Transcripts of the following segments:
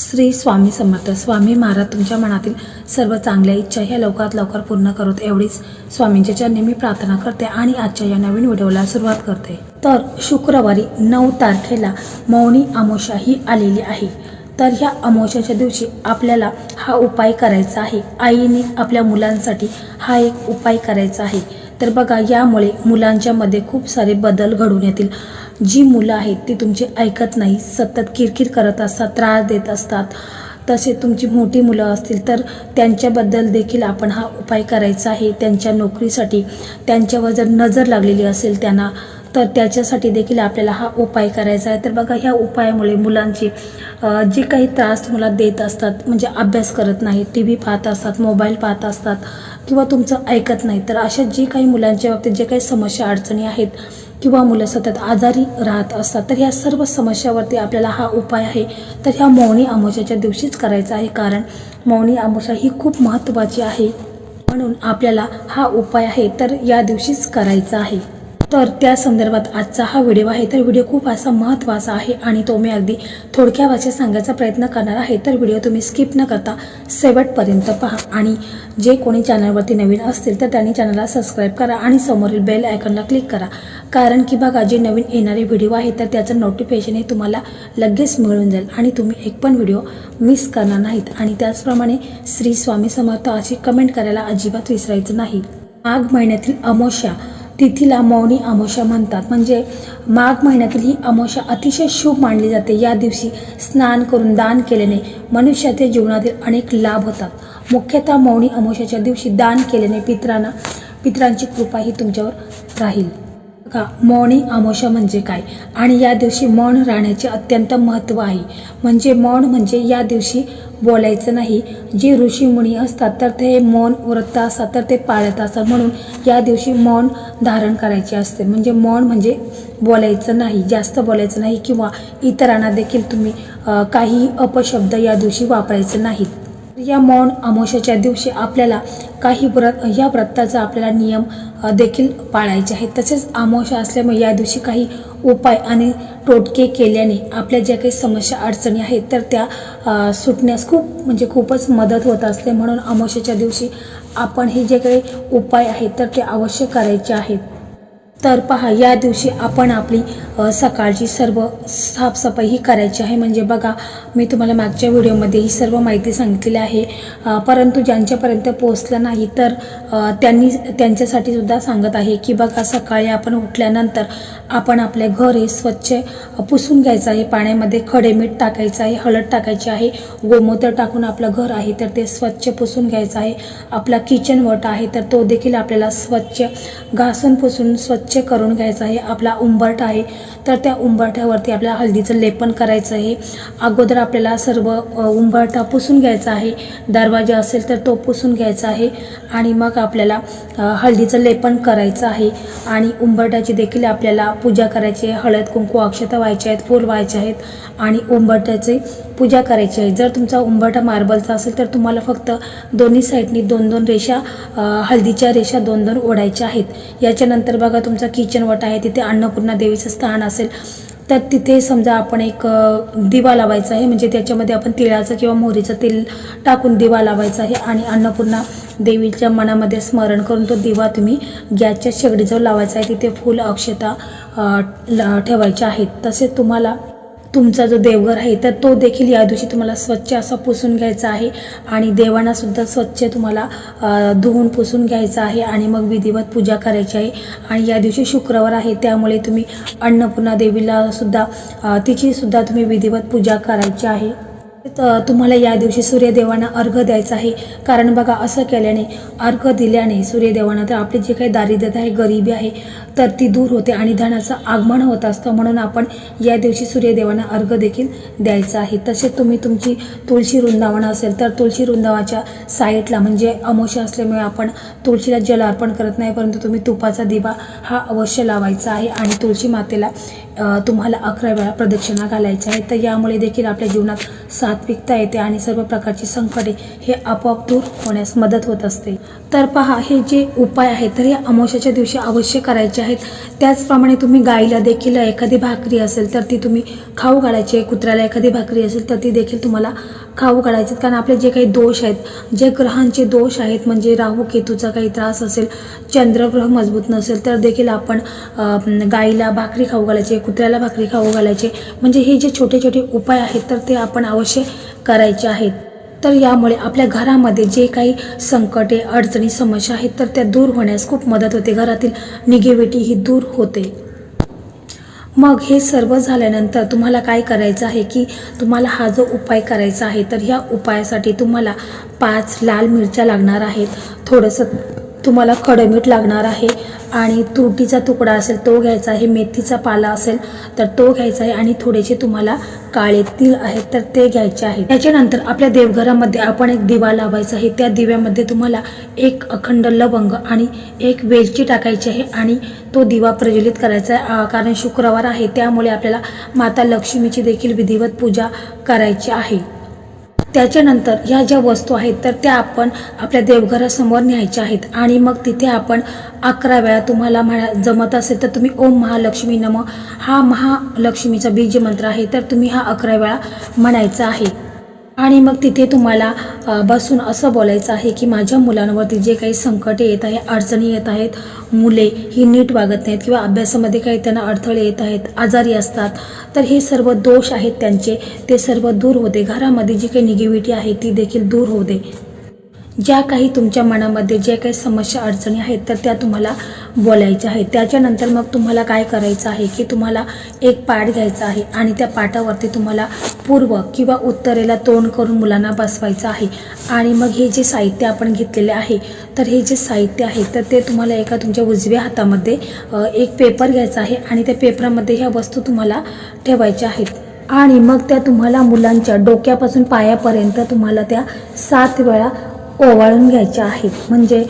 श्री स्वामी समर्थ. स्वामी महाराज तुमच्या मनातील सर्व चांगल्या इच्छा ह्या लवकरात लवकर पूर्ण करत. एवढीच स्वामींच्या चरणी मी प्रार्थना करते आणि आजच्या या नवीन व्हिडिओला सुरुवात करते. तर शुक्रवारी नऊ तारखेला मौनी अमोशा ही आलेली आहे. तर ह्या अमोशाच्या दिवशी आपल्याला हा उपाय करायचा आहे. आईने आपल्या मुलांसाठी हा एक उपाय करायचा आहे. तर बघा यामुळे मुलांच्यामध्ये खूप सारे बदल घडून येतील. जी मुलं आहेत ती तुमची ऐकत नाही सतत किरकिर करत असतात त्रास देत असतात. तसे तुमची मोठी मुलं असतील तर त्यांच्याबद्दल देखील आपण हा उपाय करायचा आहे. त्यांच्या नोकरीसाठी त्यांच्यावर जर नजर लागलेली असेल त्यांना तर त्याच्यासाठी देखील आपल्याला हा उपाय करायचा आहे. तर बघा ह्या उपायामुळे मुलांची जे काही त्रास तुम्हाला देत असतात म्हणजे अभ्यास करत नाही टी व्ही पाहत असतात मोबाईल पाहत असतात किंवा तुमचं ऐकत नाही तर अशा जे काही मुलांच्या बाबतीत जे काही समस्या अडचणी आहेत किंवा मुलं सतत आजारी राहत असतात तर ह्या सर्व समस्यावरती आपल्याला हा उपाय आहे. तर ह्या मौनी आमोशाच्या दिवशीच करायचा आहे कारण मौनी अमावस्या ही खूप महत्त्वाची आहे. म्हणून आपल्याला हा उपाय आहे तर या दिवशीच करायचा आहे. तर त्या संदर्भात आजचा हा व्हिडिओ आहे. तर व्हिडिओ खूप असा महत्त्वाचा आहे आणि तो मी अगदी थोडक्या भाषेत सांगायचा प्रयत्न करणार आहे. तर व्हिडिओ तुम्ही स्किप न करता शेवटपर्यंत पहा आणि जे कोणी चॅनलवरती नवीन असतील तर त्यांनी चॅनलला सबस्क्राईब करा आणि समोरील बेल आयकॉनला क्लिक करा. कारण की बघा जे नवीन येणारे व्हिडिओ आहे तर त्याचं नोटिफिकेशन हे तुम्हाला लगेच मिळून जाईल आणि तुम्ही एक पण व्हिडिओ मिस करणार नाहीत. आणि त्याचप्रमाणे श्री स्वामी समर्थ अशी कमेंट करायला अजिबात विसरायचं नाही. माघ महिन्यातील अमोशा तिथीला मौनी अमावस्या म्हणतात. म्हणजे माघ महिन्यातील ही अमावस्या अतिशय शुभ मानली जाते. या दिवशी स्नान करून दान केल्याने मनुष्याच्या जीवनातील अनेक लाभ होतात. मुख्यतः मौनी अमावस्याच्या दिवशी दान केल्याने पित्रांना पित्रांची कृपा ही तुमच्यावर राहील. का? मौनी अमावस्या म्हणजे काय? आणि या दिवशी मौन राहण्याचे अत्यंत महत्त्व आहे. म्हणजे मौन म्हणजे या दिवशी बोलायचं नाही. जे ऋषीमुनी असतात तर ते मौन व्रत असतात तर ते पाळत असतात. म्हणून या दिवशी मौन धारण करायचे असते. म्हणजे मौन म्हणजे बोलायचं नाही जास्त बोलायचं नाही किंवा इतरांना देखील तुम्ही काही अपशब्द या दिवशी वापरायचे नाहीत. या मौन अमावस्याच्या दिवशी आपल्याला काही व्रत या व्रताचा आपल्याला नियम देखील पाळायचे आहेत. तसेच अमावस्या असल्यामुळे या दिवशी काही उपाय आणि टोटके केल्याने आपल्या ज्या काही समस्या अडचणी आहेत तर त्या सुटण्यास खूप म्हणजे खूपच मदत होत असते. म्हणून अमावस्याच्या दिवशी आपण हे जे काही उपाय आहेत तर ते अवश्य करायचे आहेत. तर पहा या दिवशी आपण आपली सकाळची सर्व साफसफाई ही करायची आहे. म्हणजे बघा मी तुम्हाला मागच्या व्हिडिओमध्ये ही सर्व माहिती सांगितलेली आहे. परंतु ज्यांच्यापर्यंत पोहोचलं नाही तर त्यांनी त्यांच्यासाठी सुद्धा सांगत आहे की बघा सकाळी आपण उठल्यानंतर आपण आपले घर हे स्वच्छ पुसून घ्यायचं आहे. पाण्यामध्ये खडे मीठ टाकायचं आहे हळद टाकायची आहे गोमूत्र टाकून आपलं घर आहे तर ते स्वच्छ पुसून घ्यायचं आहे. आपला किचन वट आहे तर तो देखील आपल्याला स्वच्छ घासून पुसून स्वच्छ करून घ्यायचं आहे. आपला उंबरठा आहे. तर त्या उंबरठ्यावरती आपल्याला हळदीचं लेपन करायचं आहे. अगोदर आपल्याला सर्व उंबरठा पुसून घ्यायचा आहे. दरवाजा असेल तर तो पुसून घ्यायचा आहे. आणि मग आपल्याला हळदीचं लेपन करायचं आहे. आणि उंबरठ्याची देखील आपल्याला पूजा करायची आहे. हळद कुंकू अक्षता व्हायचे आहेत फूल व्हायचे आहेत. आणि उंबरठ्याचे पूजा करायची आहे. जर तुमचा उंबरठा मार्बलचा असेल तर तुम्हाला फक्त दोन्ही साईडनी दोन दोन रेषा हळदीच्या रेषा दोन दोन ओढायच्या आहेत. याच्यानंतर बघा तुमचा किचन वट आहे तिथे अन्नपूर्णा देवीचं स्थान असेल. तर तिथे समजा आपण एक दिवा लावायचा आहे म्हणजे त्याच्यामध्ये आपण तिळाचं किंवा मोहरीचं तेल टाकून दिवा लावायचा आहे आणि अन्नपूर्णा देवीच्या मनामध्ये स्मरण करून तो दिवा तुम्ही गॅसच्या शेगडीजवळ लावायचा आहे. तिथे फुल अक्षता ल- ठेवायच्या आहेत. तसेच तुम्हाला तुमचा जो देवघर आहे तर तो देखील या दिवशी तुम्हाला स्वच्छ असा पुसून घ्यायचा आहे आणि देवांनासुद्धा स्वच्छ तुम्हाला धुवून पुसून घ्यायचं आहे आणि मग विधिवत पूजा करायची आहे. आणि या दिवशी शुक्रवार आहे त्यामुळे तुम्ही अन्नपूर्णा देवीला सुद्धा तुम्ही विधिवत पूजा करायची आहे. तुम्हाला या दिवशी सूर्यदेवांना अर्घ द्यायचा आहे. कारण बघा असं केल्याने अर्घ दिल्याने सूर्यदेवांना तर आपली जे काही दारिद्र्यता आहे गरिबी आहे तर ती दूर होते आणि धनाचं आगमन होत असतं. म्हणून आपण या दिवशी सूर्यदेवांना अर्घ देखील द्यायचं आहे. तसेच तुम्ही तुमची तुळशी वृंदावन असेल तर तुळशी वृंदावाच्या साईडला म्हणजे अमोशा असल्यामुळे आपण तुळशीला जल अर्पण करत नाही परंतु तुम्ही तुपाचा दिवा हा अवश्य लावायचा आहे आणि तुळशी मातेला तुम्हाला अकरा वेळा प्रदक्षिणा घालायच्या आहे. तर यामुळे देखील आपल्या जीवनात सा सात्विकता येते आणि सर्व प्रकारची संकटे हे आपोआप दूर होण्यास मदत होत असते. तर पहा हे जे उपाय आहेत तर हे अमावश्याच्या दिवशी अवश्य करायचे आहेत. त्याचप्रमाणे तुम्ही गाईला देखील एखादी भाकरी असेल तर ती तुम्ही खाऊ घालायची. कुत्र्याला एखादी भाकरी असेल तर ती देखील तुम्हाला खाऊ घालायची कारण आपले जे काही दोष आहेत जे ग्रहांचे दोष आहेत म्हणजे राहू केतूचा काही त्रास असेल चंद्रग्रह मजबूत नसेल तर देखील आपण गाईला भाकरी खाऊ घालायचे कुत्र्याला भाकरी खाऊ घालायचे. म्हणजे हे जे छोटे छोटे उपाय आहेत तर ते आपण अवश्य करायचे आहेत. तर यामुळे आपल्या घरामध्ये जे काही संकटे अडचणी समस्या आहेत तर त्या दूर होण्यास खूप मदत होते. घरातील निगेटिव्हिटी ही दूर होते. मग हे सर्व झाल्यानंतर तुम्हाला काय करायचं आहे की तुम्हाला हा जो उपाय करायचा आहे तर ह्या उपायासाठी तुम्हाला पाच लाल मिरच्या लागणार आहेत. थोडंसं तुम्हाला खडमीठ लागणार आहे आणि तुरटीचा तुकडा असेल तो घ्यायचा आहे मेथीचा पाला असेल तर तो घ्यायचा आहे आणि थोडेसे तुम्हाला काळे तीळ आहेत तर ते घ्यायचे आहे त्याच्यानंतर आपल्या देवघरामध्ये आपण एक दिवा लावायचा आहे. त्या दिव्यामध्ये तुम्हाला एक अखंड लवंग आणि एक वेलची टाकायची आहे आणि तो दिवा प्रज्वलित करायचा आहे. कारण शुक्रवार आहे त्यामुळे आपल्याला माता लक्ष्मीची देखील विधिवत पूजा करायची आहे. त्याच्यानंतर ह्या ज्या वस्तू आहेत तर त्या आपण आपल्या देवघरासमोर न्यायच्या आहेत. आणि मग तिथे आपण अकरा वेळा तुम्हाला म्हणा जमत असेल तर तुम्ही ओम महालक्ष्मी नम. हा महालक्ष्मीचा बीज मंत्र आहे तर तुम्ही हा अकरा वेळा म्हणायचा आहे. आणि मग तिथे तुम्हाला बसून असं बोलायचं आहे की माझ्या मुलांवरती जे काही संकटे येत आहे अडचणी येत आहेत मुले ही नीट वागत नाहीत किंवा अभ्यासामध्ये काही त्यांना अडथळे येत आहेत आजारी असतात तर हे सर्व दोष आहेत त्यांचे. ते सर्व दूर होते घरामध्ये जी काही निगेटिव्हिटी आहे ती देखील दूर होते ज्या काही तुमच्या मनामध्ये ज्या काही समस्या अडचणी आहेत तर त्या तुम्हाला बोलायच्या आहेत. त्याच्यानंतर मग तुम्हाला काय करायचं आहे की तुम्हाला एक पाठ घ्यायचा आहे आणि त्या पाटावरती तुम्हाला पूर्व किंवा उत्तरेला तोंड करून मुलांना बसवायचं आहे. आणि मग हे जे साहित्य आपण घेतलेले आहे तर हे जे साहित्य आहे तर ते तुम्हाला एका तुमच्या उजव्या हातामध्ये एक पेपर घ्यायचा आहे आणि त्या पेपरामध्ये ह्या वस्तू तुम्हाला ठेवायच्या आहेत. आणि मग त्या तुम्हाला मुलांच्या डोक्यापासून पायापर्यंत तुम्हाला त्या सात वेळा ओवाळून घ्यायच्या आहेत. म्हणजे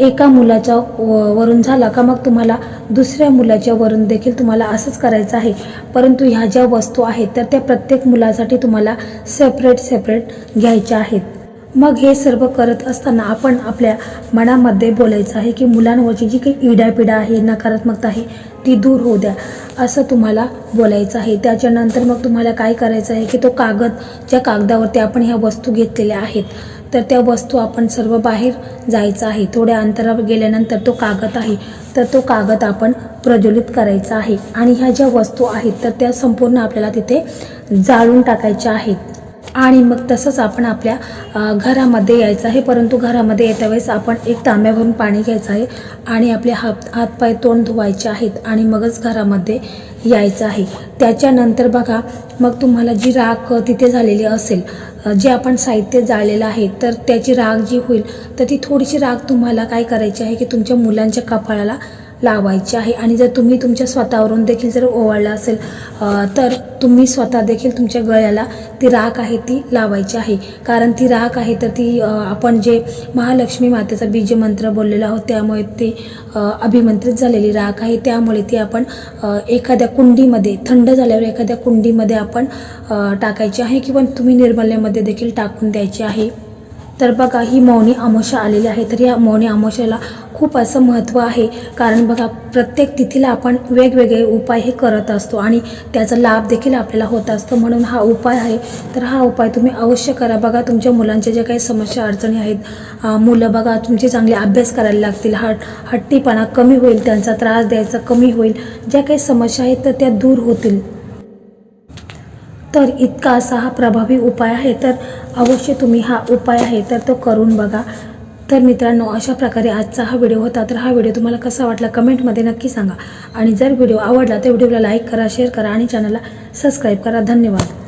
एका मुलाच्या व- वरून झाला का मग तुम्हाला दुसऱ्या मुलाच्या वरून देखील तुम्हाला असंच करायचं आहे. परंतु ह्या ज्या वस्तू आहेत तर त्या प्रत्येक मुलासाठी तुम्हाला सेपरेट सेपरेट घ्यायच्या आहेत. मग हे सर्व करत असताना आपण आपल्या मनामध्ये बोलायचं आहे की मुलांवरची जी काही इडापिडा आहे नकारात्मकता आहे ती दूर होऊ द्या असं तुम्हाला बोलायचं आहे. त्याच्यानंतर मग तुम्हाला काय करायचं आहे की तो कागद ज्या कागदावरती आपण ह्या वस्तू घेतलेल्या आहेत तर त्या वस्तू आपण सर्व बाहेर जायचं आहे. थोड्या अंतरावर गेल्यानंतर तो कागद आहे. तर तो कागद आपण प्रज्वलित करायचा आहे. आणि ह्या ज्या वस्तू आहेत तर त्या संपूर्ण आपल्याला तिथे जाळून टाकायच्या आहेत. आणि मग तसंच आपण आपल्या घरामध्ये यायचं आहे. परंतु घरामध्ये येत्या वेळेस आपण एक तांब्यावरून पाणी घ्यायचं आहे आणि आपले हात हातपाय तोंड धुवायचे आहेत आणि मगच घरामध्ये यायचं आहे. त्याच्यानंतर बघा मग तुम्हाला जी राख तिथे झालेली असेल जे आपण साहित्य जाळलेलं आहे तर त्याची राख जी होईल तर ती थोडीशी राख तुम्हाला काय करायची आहे की तुमच्या मुलांच्या कपाळाला लावायची आहे. आणि जर तुम्ही तुमच्या स्वतःवरून देखील जर ओवाळला असेल तर तुम्ही स्वतः देखील तुमच्या गळ्याला ती राख आहे ती लावायची आहे. कारण ती राख आहे तर ती आपण जे महालक्ष्मी मातेचा बीज मंत्र बोललेला आहोत त्यामुळे ती अभिमंत्रित झालेली राख आहे. त्यामुळे ती आपण एखाद्या कुंडीमध्ये थंड झाल्यावर एखाद्या कुंडीमध्ये आपण टाकायची आहे किंवा तुम्ही निर्मल्यामध्ये देखील टाकून द्यायची आहे. तर बघा ही मौनी अमावस्या आलेली आहे. तर या मौनी अमावस्याला खूप असं महत्त्व आहे. कारण बघा प्रत्येक तिथीला आपण वेगवेगळे उपाय हे करत असतो आणि त्याचा लाभ देखील आपल्याला होत असतो. म्हणून हा उपाय आहे. तर हा उपाय तुम्ही अवश्य करा. बघा तुमच्या मुलांच्या ज्या काही समस्या अडचणी आहेत मुलं बघा तुमचे चांगले अभ्यास करायला लागतील. हट हट्टीपणा कमी होईल त्यांचा त्रास द्यायचा कमी होईल. ज्या काही समस्या आहेत तर त्या दूर होतील. तर इतका असा हा प्रभावी उपाय आहे तर अवश्य तुम्ही हा उपाय आहे तर तो करून बघा. तर मित्रांनो अशा प्रकारे आजचा हा व्हिडिओ होता तर हा व्हिडिओ तुम्हाला कसा वाटला कमेंटमध्ये नक्की सांगा. आणि जर व्हिडिओ आवडला तर व्हिडिओला लाईक करा शेअर करा आणि चॅनलला सबस्क्राईब करा. धन्यवाद.